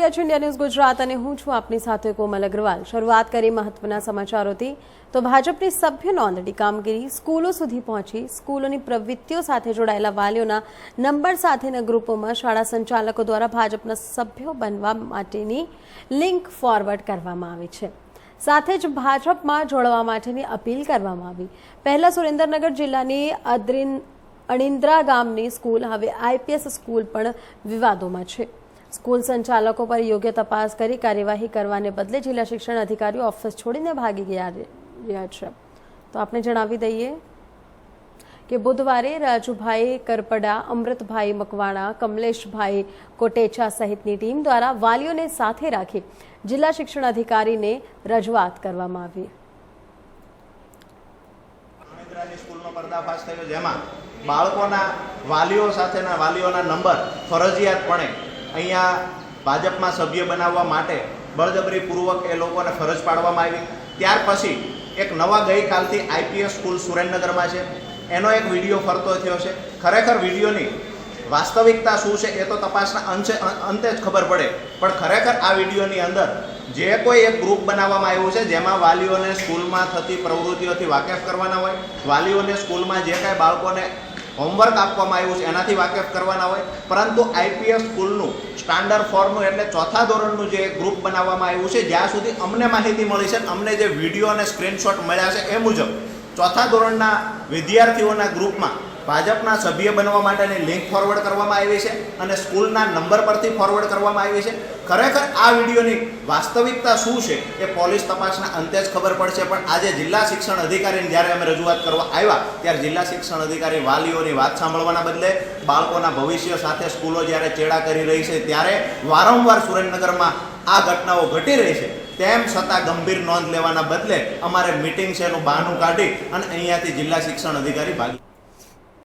રહ્યા છો India news Gujarat અને હું છું આપની સાથે કોમલ અગ્રવાલ. શરૂઆત કરી મહત્વના સમાચારોથી. તો ભાજપની સભ્ય નોંધણી કામગીરી સ્કૂલો સુધી પહોંચી. સ્કૂલોની પ્રવૃત્તિઓ સાથે જોડાયેલા વાલીઓના નંબર સાથેના ગ્રુપોમાં શાળા સંચાલકો દ્વારા ભાજપના સભ્યો બનવા માટેની લિંક ફોરવર્ડ કરવામાં આવી છે. સાથે જ ભાજપમાં જોડવા માટેની અપીલ કરવામાં આવી. પહેલા સુરેન્દ્રનગર જિલ્લાની અદ્રિન અણિન્દ્રા ગામની સ્કૂલ, હવે આઈપીએસ સ્કૂલ પણ વિવાદોમાં છે. સ્કૂલ સંચાલકો પર યોગ્ય તપાસ કરી કાર્યવાહી કરવાને બદલે જિલ્લા શિક્ષણ અધિકારીઓ ઓફિસ છોડીને ભાગી ગયા છે. તો આપણે જણાવી દઈએ કે બુધવારે રાજુભાઈ કરપડા, અમૃતભાઈ મકવાણા, કમલેશભાઈ કોટેચા સહિતની ટીમ દ્વારા વાલીઓને સાથે રાખી જિલ્લા શિક્ષણ અધિકારીને રજૂઆત કરવામાં આવી. પર્દાફાશ થયો, જેમાં બાળકોના વાલીઓ સાથેના વાલીઓના નંબર ફરજિયાતપણે અહીંયા ભાજપમાં સભ્ય બનાવવા માટે બળજબરીપૂર્વક એ લોકોને ફરજ પાડવામાં આવી. ત્યાર પછી એક નવા ગઈકાલથી આઈપીએસ સ્કૂલ સુરેન્દ્રનગરમાં છે. એનો એક વીડિયો ફરતો થયો છે. ખરેખર વિડીયોની વાસ્તવિકતા શું છે એ તો તપાસના અંશે અંતે જ ખબર પડે. પણ ખરેખર આ વિડીયોની અંદર જે કોઈ એક ગ્રુપ બનાવવામાં આવ્યું છે, જેમાં વાલીઓને સ્કૂલમાં થતી પ્રવૃત્તિઓથી વાકેફ કરવાના હોય, વાલીઓને સ્કૂલમાં જે કાંઈ બાળકોને હોમવર્ક આપવામાં આવ્યું છે. એનાથી વાકેફ કરવાના હોય. પરંતુ આઈપીએસ સ્કૂલનું સ્ટાન્ડર્ડ ફોર્મનું એટલે ચોથા ધોરણનું જે ગ્રુપ બનાવવામાં આવ્યું છે, જ્યાં સુધી અમને માહિતી મળી છે અમને જે વીડિયો અને સ્ક્રીનશોટ મળ્યા છે એ મુજબ, ચોથા ધોરણના વિદ્યાર્થીઓના ગ્રુપમાં ભાજપના સભ્ય બનવા માટેની લિંક ફોરવર્ડ કરવામાં આવી છે અને સ્કૂલના નંબર પરથી ફોરવર્ડ કરવામાં આવી છે. ખરેખર આ વિડીયોની વાસ્તવિકતા શું છે એ પોલીસ તપાસના અંતે જ ખબર પડશે. પણ આજે જિલ્લા શિક્ષણ અધિકારીને જ્યારે અમે રજૂઆત કરવા આવ્યા, ત્યારે જિલ્લા શિક્ષણ અધિકારી વાલીઓની વાત સાંભળવાના બદલે બાળકોના ભવિષ્ય સાથે સ્કૂલો જ્યારે ચેડા કરી રહી છે, ત્યારે વારંવાર સુરેન્દ્રનગરમાં આ ઘટનાઓ ઘટી રહી છે. તેમ છતાં ગંભીર નોંધ લેવાના બદલે અમારે મિટિંગ છે એનું બહાનું કાઢી અને અહીંયાથી જિલ્લા શિક્ષણ અધિકારી ભાગી.